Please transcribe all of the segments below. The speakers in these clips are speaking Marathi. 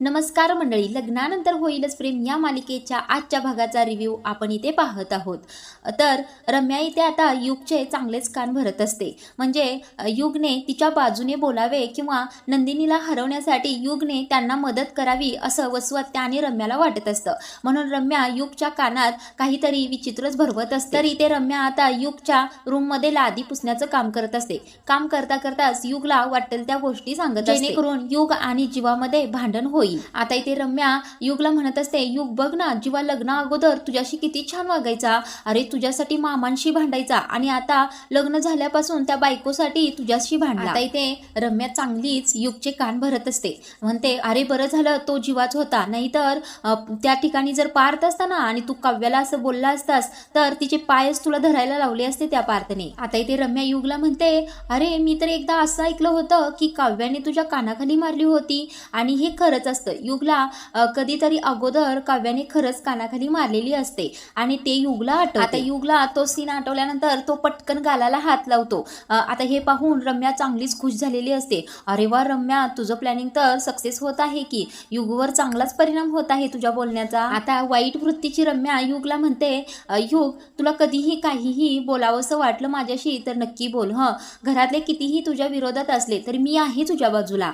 नमस्कार मंडळी लग्नानंतर होईलच प्रेम या मालिकेच्या आजच्या भागाचा रिव्ह्यू आपण इथे पाहत आहोत. तर रम्या इथे आता युगचे चांगलेच कान भरत असते. म्हणजे युगने तिच्या बाजूने बोलावे किंवा नंदिनीला हरवण्यासाठी युगने त्यांना मदत करावी असं वसवत त्याने रम्याला वाटत असतं. म्हणून रम्या युगच्या कानात काहीतरी विचित्रच भरवत असते. तर इथे रम्या आता युगच्या रूममध्ये लादी पुसण्याचं काम करत असते. काम करता करताच युगला वाटेल त्या गोष्टी सांगत असते. जेणेकरून युग आणि जीवामध्ये भांडण होईल. आता इथे रम्या युगला म्हणत असते युग बघ ना जीवा लग्ना अगोदर तुझ्याशी किती छान वागायचा. अरे तुझ्यासाठी मामांशी भांडायचा. आणि आता लग्न झाल्यापासून त्या बायकोसाठी तुझ्याशी भांडला. आता इथे रम्या चांगलीच युगचे कान भरत असते. म्हणते अरे बरं झालं तो जीवाच होता. नाहीतर त्या ठिकाणी जर पार्थ असता ना आणि तू काव्याला असं बोलला असतास तर तिचे पायच तुला धरायला लावले असते त्या पार्थने. आता इथे रम्या युगला म्हणते अरे मी तर एकदा असं ऐकलं होतं की काव्याने तुझ्या कानाखाली मारली होती आणि हे खरंच असतं. युगला कधीतरी अगोदर काव्याने खरंच कानाखाली मारलेली असते आणि ते युगला आठवते. आता युगला तो सीन आठवल्यानंतर तो पटकन गालाला हात लावतो. आता हे पाहून रम्या चांगलीच खुश झालेली असते. अरे वा रम्या तुझं प्लॅनिंग तर सक्सेस होत आहे की. युगवर चांगलाच परिणाम होत आहे तुझ्या बोलण्याचा. आता वाईट वृत्तीची रम्या युगला म्हणते "अ, युग तुला कधीही काहीही बोलावंसं वाटलं माझ्याशी तर नक्की बोल हं. घरातले कितीही तुझ्या विरोधात असले तरी मी आहे तुझ्या बाजूला.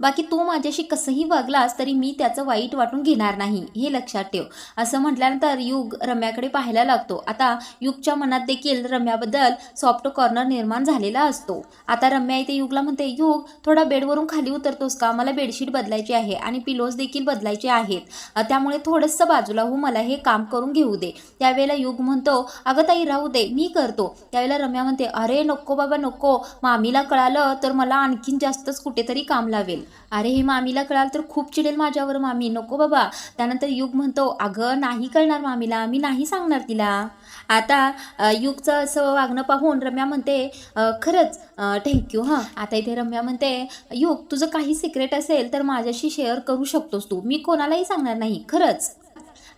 बाकी तू माझ्याशी कसंही वागलास तरी मी त्याचं वाईट वाटून घेणार नाही हे लक्षात ठेव. असं म्हटल्यानंतर युग रम्याकडे पाहायला लागतो. आता युगच्या मनात देखील रम्याबद्दल सॉफ्ट कॉर्नर निर्माण झालेला असतो. आता रम्या इथे युगला म्हणते युग थोडा बेडवरून खाली उतरतोस का? मला बेडशीट बदलायची आहे आणि पिलोज देखील बदलायचे आहेत. त्यामुळे थोडंसं बाजूला हो मला हे काम करून घेऊ दे. त्यावेळेला युग म्हणतो अगं ताई राहू दे मी करतो. त्यावेळेला रम्या म्हणते अरे नको बाबा नको. मामीला कळालं तर मला आणखीन जास्तच कुठेतरी काम लावेल. अरे हे मामीला कळाल तर खूप चिडेल माझ्यावर मामी. नको बाबा. त्यानंतर युग म्हणतो अगं नाही कळणार मामीला. मी नाही सांगणार तिला. आता युगचं असं वागणं पाहून रम्या म्हणते खरंच थँक्यू हां. आता इथे रम्या म्हणते युग तुझं काही सिक्रेट असेल तर माझ्याशी शेअर करू शकतोस तू. मी कोणालाही सांगणार नाही. खरंच.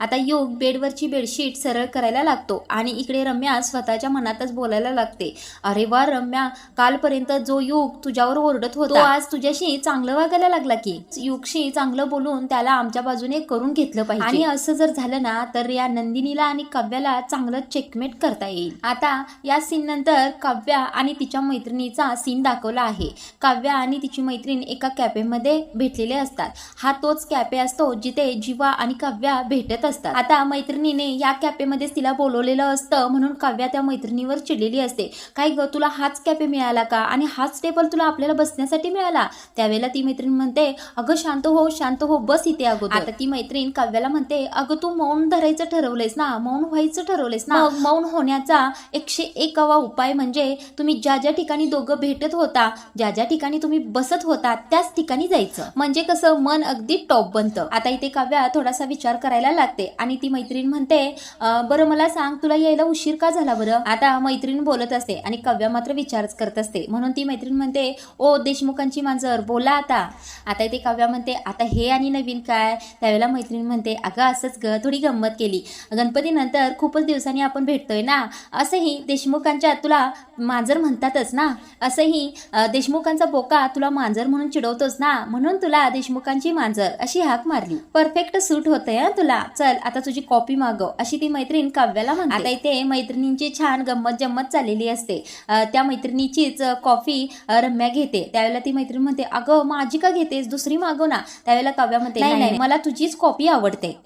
आता योग बेडवरची बेडशीट सरळ करायला लागतो आणि इकडे रम्या स्वतःच्या मनातच बोलायला लागते. अरे वा रम्या कालपर्यंत जो युग तुझ्यावर ओरडत होता आज तुझ्याशी चांगलं वागायला लागला की. युगशी चांगलं बोलून त्याला आमच्या बाजूने करून घेतलं पाहिजे. आणि असं जर झालं ना तर या नंदिनीला आणि काव्याला चांगलं चेकमेट करता येईल. आता या सीन नंतर काव्या आणि तिच्या मैत्रिणीचा सीन दाखवला आहे. काव्या आणि तिची मैत्रीण एका कॅफेमध्ये भेटलेले असतात. हा तोच कॅफे असतो जिथे जीवा आणि काव्या भेटत असतात. आता मैत्रिणीने या कॅफेमध्येच तिला बोलवलेलं असतं म्हणून काव्या त्या मैत्रिणीवर चिडलेली असते. काय ग तुला हाच कॅफे मिळाला का? आणि हाच टेबल तुला आपल्याला बसण्यासाठी मिळाला? त्यावेळेला ती मैत्रीण म्हणते अगं शांत हो शांत हो बस इथे अगोदर. आता ती मैत्रीण काव्याला म्हणते अगं तू मौन धरायचं ठरवलेस ना? मौन व्हायचं ठरवलेस ना? मौन होण्याचा एकशे एकावा उपाय म्हणजे तुम्ही ज्या ज्या ठिकाणी दोघं भेटत होता ज्या ज्या ठिकाणी तुम्ही बसत होता त्याच ठिकाणी जायचं. म्हणजे कसं मन अगदी टॉप बनतं. आता इथे काव्या थोडासा विचार करायला लागते. आणि ती मैत्रीण म्हणते बरं मला सांग तुला यायला उशीर का झाला बरं? आता मैत्रीण बोलत असते आणि काव्या मात्र विचारच करत असते. म्हणून ती मैत्रीण म्हणते ओ देशमुखांची मांजर बोला आता. आता ते काव्या म्हणते आता हे आणि नवीन काय? त्यावेळेला मैत्रीण म्हणते अगं असंच ग थोडी गंमत केली. गणपतीनंतर खूपच दिवसांनी आपण भेटतोय ना? असंही देशमुखांच्या तुला मांजर म्हणतातच ना? असंही देशमुखांचा बोका तुला मांजर म्हणून चिडवतोच ना? म्हणून तुला देशमुखांची मांजर अशी हाक मारली. परफेक्ट सूट होतंय तुला. चल आता तुझी कॉपी मागव अशी ती मैत्रीण काव्याला म्हणते. आता इथे मैत्रिणींची छान गंमत जम्मत चाललेली असते. त्या मैत्रिणीचीच कॉफी रम्या घेते. त्यावेळेला ती मैत्रीण म्हणते अगं माझी का घेतेस? दुसरी मागव ना. त्यावेळेला काव्या म्हणते नाही नाही मला तुझीच कॉपी आवडते.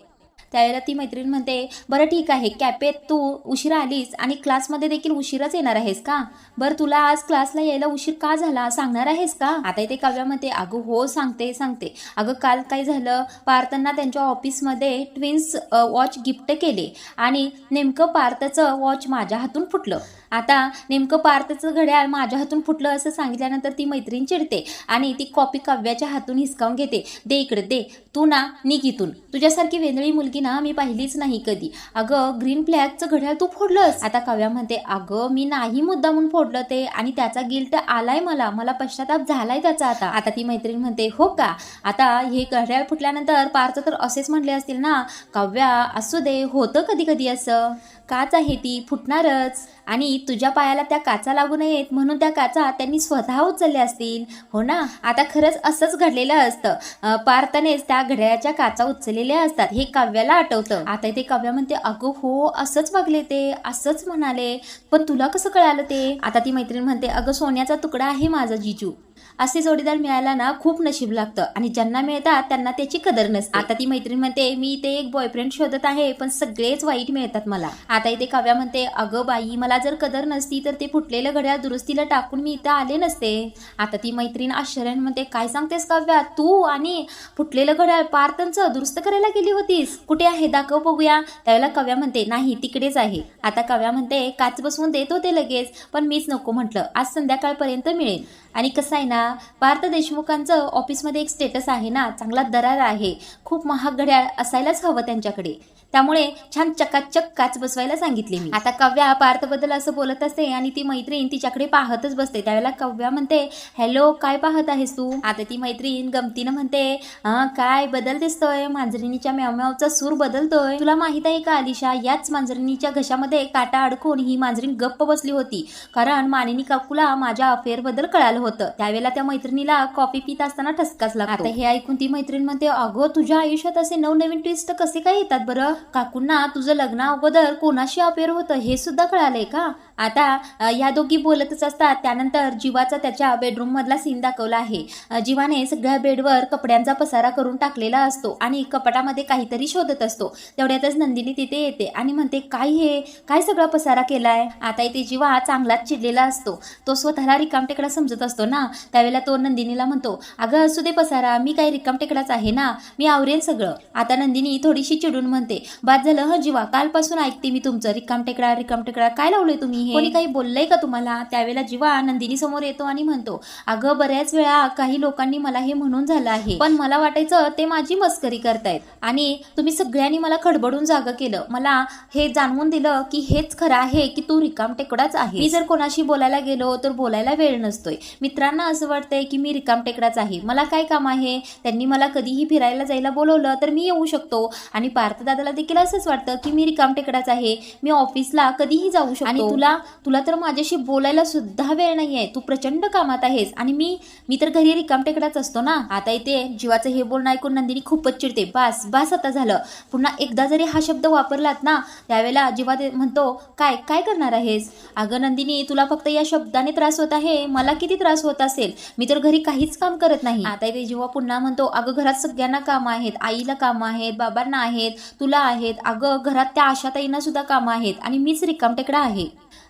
त्यावेळेला ती मैत्रीण म्हणते बरं ठीक आहे कॅपेत तू उशिरा आलीस आणि क्लासमध्ये देखील उशिराच येणार आहेस का? बरं तुला आज क्लासला यायला उशीर का झाला सांगणार आहेस का? आता इथे काव्या म्हणते अगं हो सांगते सांगते. अगं काल काय झालं? पार्थांना त्यांच्या ऑफिसमध्ये ट्विन्स वॉच गिफ्ट केले आणि नेमकं पार्थचं वॉच माझ्या हातून फुटलं. आता नेमकं पार्थचं घड्याळ माझ्या हातून फुटलं असं सांगितल्यानंतर ती मैत्रीण चिडते आणि ती कॉपी काव्याच्या हातून हिसकावून घेते. दे इकडे दे. तू ना निघ इथून. तुझ्यासारखी वेंदळी मुलगी ना मी पाहिलीच नाही कधी. अगं ग्रीन फ्लॅगचं घड्याळ तू फोडलंस. आता काव्या म्हणते अगं मी नाही मुद्दामून फोडलं ते आणि त्याचा गिल्ट आलाय मला. मला पश्चाताप झालाय त्याचा आता. आता ती मैत्रीण म्हणते हो का? आता हे घड्याळ फुटल्यानंतर पारचं तर असेच म्हणले असतील ना. काव्या असू दे होतं कधी कधी असं. काच आहे ती फुटणारच. आणि तुझ्या पायाला त्या काचा लागू नयेत. म्हणून त्या काचा त्यांनी स्वतः उचलल्या असतील. हो ना? आता खरंच असंच घडलेलं असतं. पार्थनेच त्या घड्याळाच्या काचा उचललेल्या असतात. हे काव्याला आठवतं. आता ते काव्या म्हणते अगं हो असंच वागले ते असंच म्हणाले पण तुला कसं कळालं ते? आता ती मैत्रीण म्हणते अगं सोन्याचा तुकडा आहे माझा जिजू. असे जोडीदार मिळायला ना खूप नशीब लागतं आणि ज्यांना मिळतात त्यांना त्याची कदर नसते. आता ती मैत्रीण म्हणते मी इथे एक बॉयफ्रेंड शोधत आहे पण सगळेच वाईट मिळतात मला. आता इथे काव्या म्हणते अगं बाई मला जर कदर नसती तर ते फुटलेलं घड्याळ दुरुस्तीला टाकून मी इथं आले नसते. आता ती मैत्रीण आश्चर्यान म्हणते काय सांगतेस काव्या? तू आणि फुटलेलं घड्याळ पार्थांचं दुरुस्त करायला गेली होतीस. कुठे आहे? दाखव बघूया. त्यावेळेला कव्या म्हणते नाही तिकडेच आहे. आता कव्या म्हणते काच बसवून देत होते लगेच पण मीच नको म्हटलं. आज संध्याकाळपर्यंत मिळेल. आणि कसं आहे ना पार्थ देशमुखांचं ऑफिसमध्ये एक स्टेटस आहे ना चांगला दरार आहे. खूप महाग घड्याळ असायलाच हवं त्यांच्याकडे. त्यामुळे छान चकाचक काच बसवायला सांगितली मी. आता कव्या पार्थबद्दल असं बोलत असते आणि ती मैत्रीण तिच्याकडे पाहतच बसते. त्यावेळेला कव्या म्हणते हॅलो काय पाहत आहेस तू? आता ती मैत्रीण गमतीनं म्हणते हा काय बदल दिसतोय मांजरिणीच्या म्यावम्यावचा सूर बदलतोय. तुला माहीत आहे का अलिशा? याच मांजरिणीच्या घशामध्ये काटा अडकून ही मांजरीण गप्प बसली होती. कारण मानिनी काकूला माझ्या अफेअरबद्दल कळालं होतं. त्यावेळेला त्या मैत्रिणीला कॉफी पित असताना ठसकाच लागला आता हे ऐकून ती मैत्रीण म्हणते अगं तुझ्या आयुष्यात असे नवनवीन ट्विस्ट कसे काय येतात बरं? काकूंना तुझं लग्न अगोदर कोणाशी अफेअर होतं हे सुद्धा कळालंय का? आता ह्या या दोघी बोलतच असतात. त्यानंतर जीवाचा त्याच्या बेडरूम मधला सीन दाखवला आहे. जीवाने सगळ्या बेडवर कपड्यांचा पसारा करून टाकलेला असतो आणि कपाटामध्ये काहीतरी शोधत असतो. तेवढ्यातच नंदिनी तिथे येते आणि म्हणते काय हे? काय सगळा पसारा केलाय? आता इथे जीवा चांगलाच चिडलेला असतो. तो स्वतःला रिकामटेकडा समजत असतो ना? त्यावेळेला तो नंदिनीला म्हणतो अगं असू दे पसारा मी काही रिकामटेकडाच आहे ना? मी आवरेन सगळं. आता नंदिनी थोडीशी चिडून म्हणते बाद झालं ह जीवा कालपासून ऐकते मी तुमचं रिकामटेकडा रिकामटेकडा काय लावलंय तुम्ही? हे कोणी काही बोललंय का तुम्हाला? त्यावेळेला जीवा नंदिनी समोर येतो आणि म्हणतो अगं बऱ्याच वेळा काही लोकांनी मला हे म्हणून झालं आहे पण मला वाटायचं ते माझी मस्करी करतायत. आणि तुम्ही सगळ्यांनी मला खडबडून जागा केलं. मला हे जाणवून दिलं की हेच खरं आहे की तू रिकामटेकडाच आहे. मी जर कोणाशी बोलायला गेलो तर बोलायला वेळ नसतोय. मित्रांना असं वाटतंय की मी रिकामटेकडाच आहे. मला काय काम आहे? त्यांनी मला कधीही फिरायला जायला बोलवलं तर मी येऊ शकतो. आणि पार्थदादाला देखील असंच वाटतं की मी रिकामटेकडाच आहे. मी ऑफिसला कधीही जाऊ शकतो. आणि तुला तुला तर माझ्याशी बोलायला सुद्धा वेळ नाहीये. तू प्रचंड कामात आहेस. आणि मी मी तर घरी रिकामटेकडाच असतो ना. आता इथे जीवाचं हे बोलणं ऐकून नंदिनी खूपच चिडते. बास बास आता झालं. पुन्हा एकदा जरी हा शब्द वापरलात ना त्यावेळेला जीवा ते म्हणतो काय काय करणार आहेस? अगं नंदिनी तुला फक्त या शब्दाने त्रास होत आहे. मला किती त्रास होत असेल? मी तर घरी काहीच काम करत नाही. आता इथे जीवा पुन्हा म्हणतो अगं घरात सगळ्यांना काम आहेत. आईला काम आहेत. बाबांना आहेत. तुला आहेत. अगं घरात त्या आशाताईंना सुद्धा कामं आहेत. आणि मीच रिकामटेकडा आहे.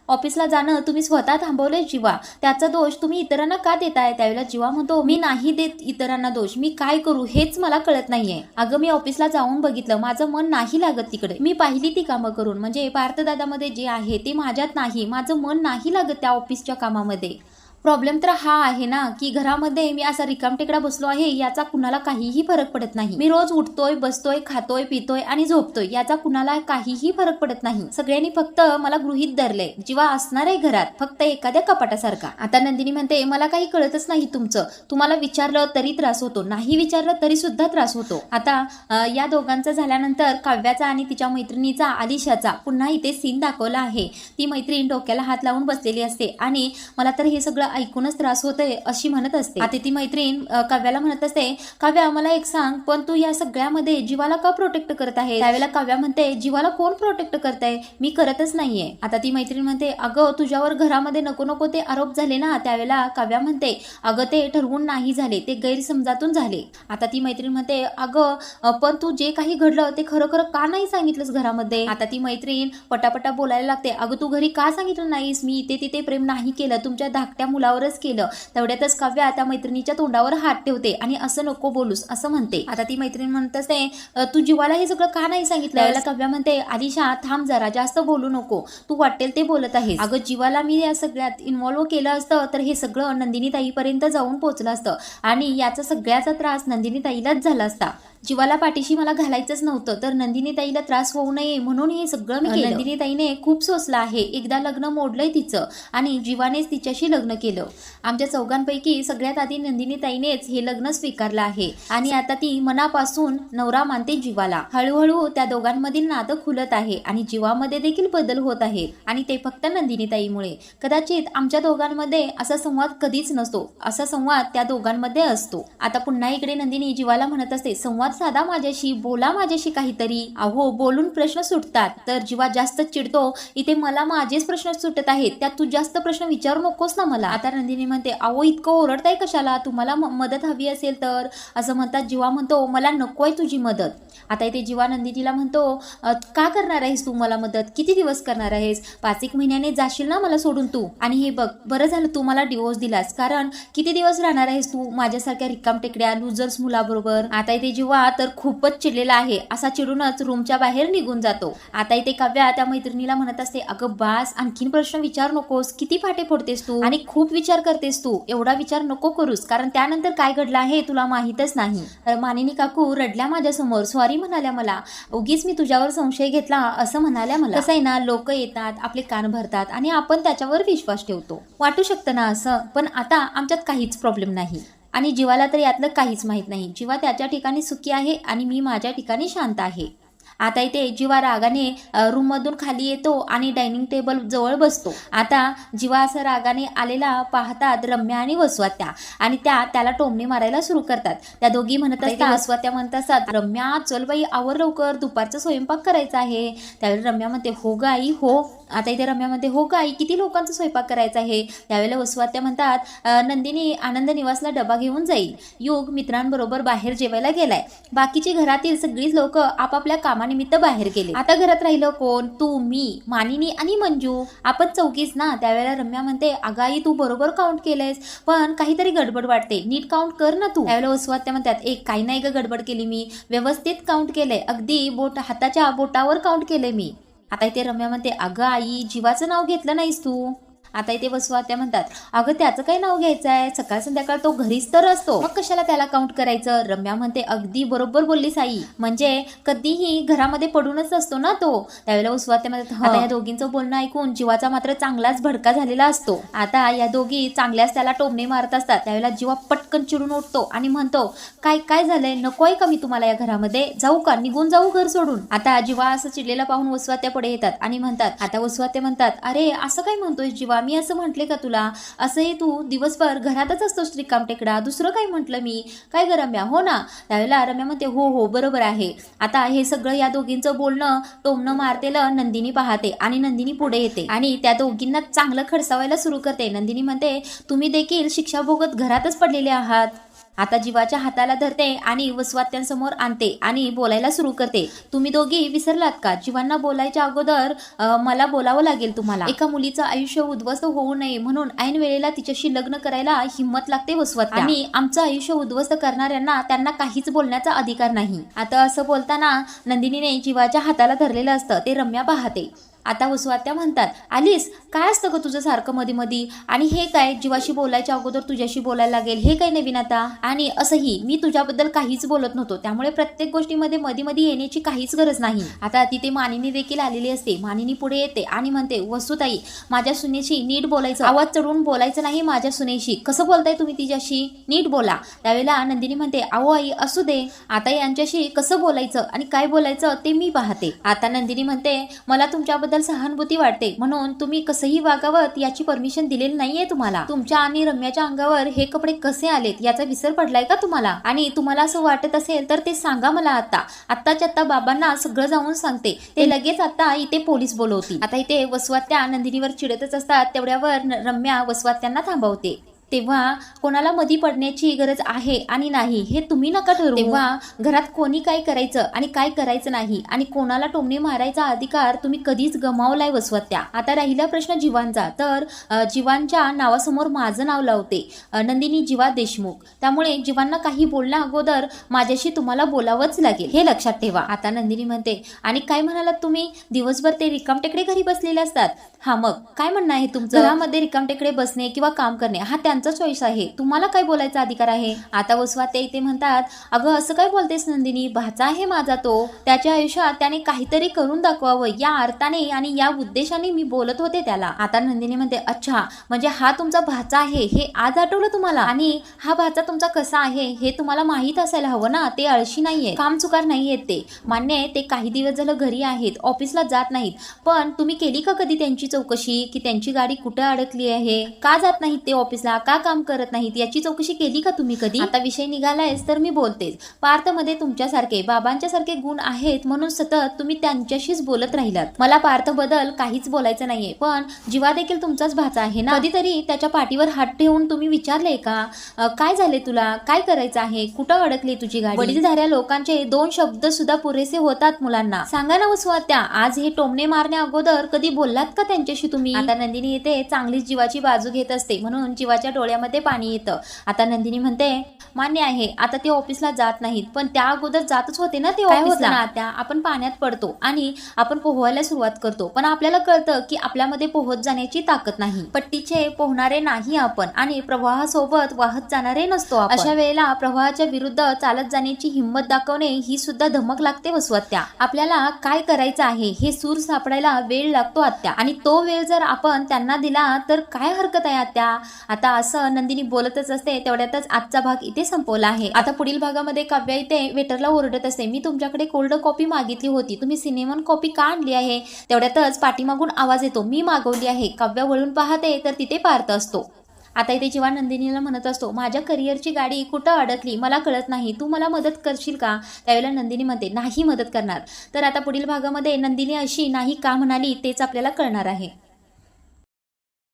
ऑफिसला जाणं तुम्ही स्वतः थांबवले जीवा. त्याचा दोष तुम्ही इतरांना का देताय? त्यावेळेला जीवा म्हणतो मी नाही देत इतरांना दोष. मी काय करू? हेच मला कळत नाहीये. अगं मी ऑफिसला जाऊन बघितलं. माझं मन नाही लागत तिकडे. मी पाहिली ती कामं करून. म्हणजे पार्थदादामध्ये जे आहे ते माझ्यात नाही. माझं मन नाही लागत त्या ऑफिसच्या कामामध्ये. प्रॉब्लेम तर हा आहे ना की घरामध्ये मी असा रिकाम टेकडा बसलो आहे याचा कुणाला काहीही फरक पडत नाही. मी रोज उठतोय बसतोय खातोय पितोय आणि झोपतोय याचा कुणाला काहीही फरक पडत नाही. सगळ्यांनी फक्त मला गृहित धरले जीवा असणार आहे घरात फक्त एखाद्या कपाटासारखा. आता नंदिनी म्हणते मला काही कळतच नाही तुमचं. तुम्हाला विचारलं तरी त्रास होतो नाही विचारलं तरी सुद्धा त्रास होतो. आता या दोघांचं झाल्यानंतर काव्याचा आणि तिच्या मैत्रिणीचा आलिशाचा पुन्हा इथे सीन दाखवला आहे. ती मैत्रीण डोक्याला हात लावून बसलेली असते आणि मला तर हे सगळं ऐकूनच त्रास होतोय अशी म्हणत असते. आता ती मैत्रीण काव्याला म्हणत असते काव्या मला एक सांग पण तू या सगळ्यामध्ये जीवाला का प्रोटेक्ट करत आहे त्यावेळेला काव्या म्हणते जीवाला कोण प्रोटेक्ट करताय? मी करतच नाहीये. आता ती मैत्रीण म्हणते अगं तुझ्यावर घरामध्ये नको नको ते आरोप झाले ना? त्यावेळेला काव्या म्हणते अगं ते ठरवून नाही झाले ते गैरसमजातून झाले. आता ती मैत्रीण म्हणते अगं पण तू जे काही घडलं ते खरोखर का नाही सांगितलंस घरामध्ये? आता ती मैत्रीण पटापटा बोलायला लागते अगं तू घरी का सांगितलं नाहीस? मी इथे तिथे प्रेम नाही केलं तुमच्या धाकट्या मुलावरच केलं. तेवढ्यातच काव्या त्या मैत्रिणीच्या तोंडावर हात ठेवते आणि असं नको बोलूस असं म्हणते. आता ती मैत्रीण म्हणत असते "अ, तू जीवाला हे सगळं का नाही सांगितलं? याला काव्या म्हणते आलिशा थांब जरा जास्त बोलू नको. तू वाटेल ते बोलत आहेस. अगं जीवाला मी या सगळ्यात इन्व्हॉल्व्ह केलं असतं तर हे सगळं नंदिनी ताईपर्यंत जाऊन पोहोचलं असतं. आणि याचा सगळ्याचा त्रास नंदिनी ताईलाच झाला असता. जीवाला पाठीशी मला घालायचंच नव्हतं. तर नंदिनीताईला त्रास होऊ नये म्हणून हे सगळं मी नंदिनीताईने खूप सोसलं आहे. एकदा लग्न मोडलंय तिचं आणि जीवानेच तिच्याशी लग्न केलं. आमच्या चौघांपैकी सगळ्यात आधी नंदिनीताईनेच हे लग्न स्वीकारलं आहे. आणि आता ती मनापासून नवरा मानते जीवाला. हळूहळू त्या दोघांमधील नातं खुलत आहे आणि जीवामध्ये देखील बदल होत आहे. आणि ते फक्त नंदिनीताईमुळे. कदाचित आमच्या दोघांमध्ये असा संवाद कधीच नसतो. असा संवाद त्या दोघांमध्ये असतो. आता पुन्हा इकडे नंदिनी जीवाला म्हणत असते संवाद साधा माझ्याशी बोला माझ्याशी काहीतरी. अहो बोलून प्रश्न सुटतात. तर जीवा जास्त चिडतो इथे मला माझेच प्रश्न सुटत आहेत. त्यात तू जास्त प्रश्न विचारू नकोस ना मला. आता नंदिनी म्हणते अहो इतकं ओरडताय कशाला? तुम्हाला म- मदत हवी असेल तर. असं म्हणतात जीवा म्हणतो मला नको आहे तुझी मदत. आता इथे जीवा नंदिनीला म्हणतो का करणार आहेस तू मला मदत? किती दिवस करणार आहेस? पाच एक महिन्याने जाशील ना मला सोडून तू? आणि हे बघ बरं झालं तू मला डिवोर्स दिलास. कारण किती दिवस राहणार आहेस तू? माझ्यासारख्या रिकाम टेकड्या लुजर्स मुलाबरोबर. आता इथे जीवा हा तर खूपच चिडलेला आहे. असा चिडूनच रूमच्या बाहेर निघून जातो. आता इथे काव्या त्या मैत्रिणीला म्हणत असते अगं बास आणखीन प्रश्न विचार नकोस. किती फाटे फोडतेस तू? आणि खूप विचार करतेस तू. एवढा विचार नको करूस कारण त्यानंतर काय घडलं आहे तुला माहीतच नाही. मानिनी काकू रडल्या माझ्यासमोर सॉरी म्हणाल्या मला. उगीच मी तुझ्यावर संशय घेतला असं म्हणाल्या मला. कसं आहे ना लोक येतात आपले कान भरतात आणि आपण त्याच्यावर विश्वास ठेवतो. वाटू शकतं ना असं पण आता आमच्यात काहीच प्रॉब्लेम नाही. आणि जीवाला तर यातलं काहीच माहीत नाही. जीवा त्याच्या ठिकाणी सुखी आहे आणि मी माझ्या ठिकाणी शांत आहे. आता इथे जीवा रागाने अ, रूममधून खाली येतो आणि डायनिंग टेबल जवळ बसतो. आता जीवा असं रागाने आलेला पाहतात रम्या आणि वसवात्या आणि त्या त्याला टोमणे मारायला सुरू करतात. त्या दोघी म्हणत असतात वसवात्या म्हणत असतात रम्या चल बाई आवर लवकर दुपारचा स्वयंपाक करायचा आहे. त्यावेळी रम्या म्हणते हो ग आई हो. आता इथे रम्या म्हणते हो ग आई किती लोकांचा स्वयंपाक करायचा आहे? त्यावेळेला वसवात्या म्हणतात "अ, नंदिनी आनंद निवासला डबा घेऊन जाईल. युग मित्रांबरोबर बाहेर जेवायला गेलाय. बाकीची घरातील सगळीच लोक आपापल्या कामानिमित्त बाहेर गेले. आता घरात राहिलं कोण? तू मी मानिनी आणि मंजू. आपण चौकीच ना त्यावेळेला रम्या म्हणते अगं आई तू बरोबर काउंट केलंयस पण काहीतरी गडबड वाटते. नीट काउंट कर ना तू. त्यावेळेला वसवात्या म्हणतात एक काही नाही ग गडबड केली मी. व्यवस्थित काउंट केलंय. अगदी बोट हाताच्या बोटावर काउंट केलंय मी. आता इथे रम्या म्हणते अगं आई जीवाचं नाव घेतलं नाहीस तू. आता इथे वसवात्या म्हणतात. अगं त्याचं काय नाव घ्यायचं आहे? सकाळ संध्याकाळ तो घरीच तर असतो. मग कशाला त्याला काउंट करायचं? रम्या म्हणते अगदी बरोबर बोलली साई. म्हणजे कधीही घरामध्ये पडूनच असतो ना तो. त्यावेळेला वसवात्या म्हणतात आता या दोघींचं बोलणं ऐकून जीवाचा मात्र चांगलाच भडका झालेला असतो. आता या दोघी चांगल्याच त्याला टोमणे मारत असतात. त्यावेळेला जीवा पटकन चिडून उठतो आणि म्हणतो काय काय झालंय? नकोय का मी तुम्हाला या घरामध्ये? जाऊ का? निघून जाऊ घर सोडून. आता जीवा असं चिडलेला पाहून वसवात्या पुढे येतात आणि म्हणतात आता वसवात्या म्हणतात अरे असं काय म्हणतोय जीवा? मी असं म्हटले का तुला? असंही तू दिवसभर घरातच असतोस श्रीकाम टेकडा. दुसरं काय म्हटलं मी? काय ग रम्या? हो ना. त्यावेळेला रम्या म्हणते हो हो बरोबर आहे. आता हे सगळं या दोघींचं बोलणं टोमणं मारतेलं नंदिनी पाहते आणि नंदिनी पुढे येते. आणि त्या दोघींना चांगलं खडसावायला सुरू करते. नंदिनी म्हणते तुम्ही देखील शिक्षा भोगत घरातच पडलेले आहात. आता जीवाच्या हाताला धरते आणि वसवात्यांसमोर आणते आणि बोलायला सुरू करते. तुम्ही दोघी विसरलात का? जीवांना बोलायच्या अगोदर मला बोलावं लागेल तुम्हाला. एका मुलीचं आयुष्य उद्ध्वस्त होऊ नये म्हणून ऐन वेळेला तिच्याशी लग्न करायला हिंमत लागते वसवात आणि आमचं आयुष्य उद्ध्वस्त करणाऱ्यांना त्यांना काहीच बोलण्याचा अधिकार नाही. आता असं बोलताना नंदिनीने जीवाच्या हाताला धरलेलं असतं ते रम्या पाहते. आता वसुआत्या म्हणतात आलीस? काय असतं ग तुझं सारखं मध्ये मध्ये आणि हे काय? जीवाशी बोलायच्या अगोदर तुझ्याशी बोलायला लागेल. हे काय नवीन आता? आणि असंही मी तुझ्याबद्दल काहीच बोलत नव्हतो. त्यामुळे प्रत्येक गोष्टीमध्ये मध्ये मध्ये येण्याची काहीच गरज नाही. आता तिथे मानिनी देखील आलेली असते. मानिनी पुढे येते आणि म्हणते वसुताई माझ्या सुनेशी नीट बोलायचं. आवाज चढवून बोलायचं नाही माझ्या सुनेशी. कसं बोलताय तुम्ही तिच्याशी? नीट बोला. त्यावेळेला नंदिनी म्हणते अहो आई असू दे. आता यांच्याशी कसं बोलायचं आणि काय बोलायचं ते मी पाहते. आता नंदिनी म्हणते मला तुमच्याबद्दल सहानुभूती वाटते. म्हणून तुम्ही कसंही वागावत याची परमिशन दिलेली नाहीये तुम्हाला. तुमच्या आणि रम्याच्या अंगावर हे कपडे कसे आलेत याचा विसर पडलाय का तुम्हाला? आणि तुम्हाला असं वाटत असेल तर ते सांगा मला आता. आत्ताच्या आत्ता बाबांना सगळं जाऊन सांगते. ते लगेच आता इथे पोलीस बोलवतील. आता इथे वसवात्या नंदिनीवर चिडतच असतात तेवढ्यावर रम्या वसवात्यांना थांबवते. तेव्हा कोणाला मधी पडण्याची गरज आहे आणि नाही हे तुम्ही नका ठरवू. तेव्हा घरात कोणी काय करायचं आणि काय करायचं नाही आणि कोणाला टोमणे मारायचा अधिकार तुम्ही कधीच गमावलाय वसवत्या. आता राहिला प्रश्न जीवांचा. तर जीवांच्या नावासमोर माझं नाव लावते नंदिनी जीवा देशमुख. त्यामुळे जीवांना काही बोलण्या अगोदर माझ्याशी तुम्हाला बोलावंच लागेल. हे लक्षात ठेवा. आता नंदिनी म्हणते आणि काय म्हणालात तुम्ही? दिवसभर ते रिकामटेकडे घरी बसलेले असतात. हा मग? काय म्हणणं आहे तुमचं? घरामध्ये रिकामटेकडे बसणे किंवा काम करणे हा त्यांचा त्यांचं चॉईस आहे. तुम्हाला काय बोलायचा अधिकार आहे? आता वसवा ते इथे म्हणतात अगं असं काय बोलतेस नंदिनी? भाचा आहे माझा तो. त्याच्या आयुष्यात त्याने काहीतरी करून दाखवावं. या अर्थाने आणि या उद्देशाने मी बोलत होते त्याला. आता नंदिनी म्हणते अच्छा म्हणजे हा तुमचा भाचा आहे हे आज आठवलं तुम्हाला? आणि हा भाचा तुमचा कसा आहे हे तुम्हाला माहीत असायला हवं ना? ते अळशी नाहीये. काम चुकार नाहीयेत ते. मान्य आहे ते काही दिवस झालं घरी आहेत ऑफिसला जात नाहीत. पण तुम्ही केली का कधी त्यांची चौकशी? की त्यांची गाडी कुठे अडकली आहे? का जात नाहीत ते ऑफिसला? का काम करत नाहीत? याची चौकशी केली का तुम्ही कधी? आता विषय निघालायच तर मी बोलतेच. पार्थमध्ये तुमच्यासारखे बाबांच्या सारखे गुण आहेत म्हणून सतत तुम्ही त्यांच्याशीच बोलत राहिलात. मला पार्थ बदल काहीच बोलायचं नाहीये पण जीवा देखील तुमचाच भाचा आहे ना? कधीतरी त्याच्या पाठीवर हात ठेवून तुम्ही विचारले का? काय झाले तुला? काय करायचं आहे? कुठं अडकली तुझी गाडी? वडीलधाऱ्या लोकांचे दोन शब्द सुद्धा पुरेसे होतात मुलांना. सांगा ना वसुआ त्या आज हे टोमणे मारण्या अगोदर कधी बोललात का त्यांच्याशी तुम्ही? आता नंदिनी येते चांगलीच जीवाची बाजू घेत असते म्हणून जीवाच्या डोळ्यामध्ये पाणी येतं. आता नंदिनी म्हणते मान्य आहे आता ते ऑफिसला जात नाहीत पण त्या अगोदर जातच होते ना ते ऑफिसला. आपण पाण्यात पडतो आणि आपण पोहवायला सुरुवात करतो. पण आपल्याला कळतं की आपल्यामध्ये पोहत जाण्याची ताकद नाही. पट्टीचे पोहणारे नाही आपण आणि प्रवाहासोबत वाहत जाणारे नसतो. अशा वेळेला प्रवाहाच्या विरुद्ध चालत जाण्याची हिंमत दाखवणे ही सुद्धा धमक लागते वसवत्या आपल्याला काय करायचं आहे हे सूर सापडायला वेळ लागतो आत्या. आणि तो वेळ जर आपण त्यांना दिला तर काय हरकत आहे आत्या? आता असं नंदिनी बोलतच असते तेवढ्यातच आजचा भाग इथे संपवला आहे. आता पुढील भागामध्ये काव्या इथे वेटरला ओरडत असते मी तुमच्याकडे कोल्ड कॉपी मागितली होती तुम्ही सिनेमन कॉपी का आणली आहे? तेवढ्यातच पाठीमागून आवाज येतो मी मागवली आहे काव्या वळून पाहते तर तिथे पार्थ असतो. आता इथे जेव्हा नंदिनीला म्हणत असतो माझ्या करिअरची गाडी कुठं अडकली मला कळत नाही तू मला मदत करशील का? त्यावेळेला नंदिनी म्हणते नाही मदत करणार. तर आता पुढील भागामध्ये नंदिनी अशी नाही का म्हणाली तेच आपल्याला कळणार आहे.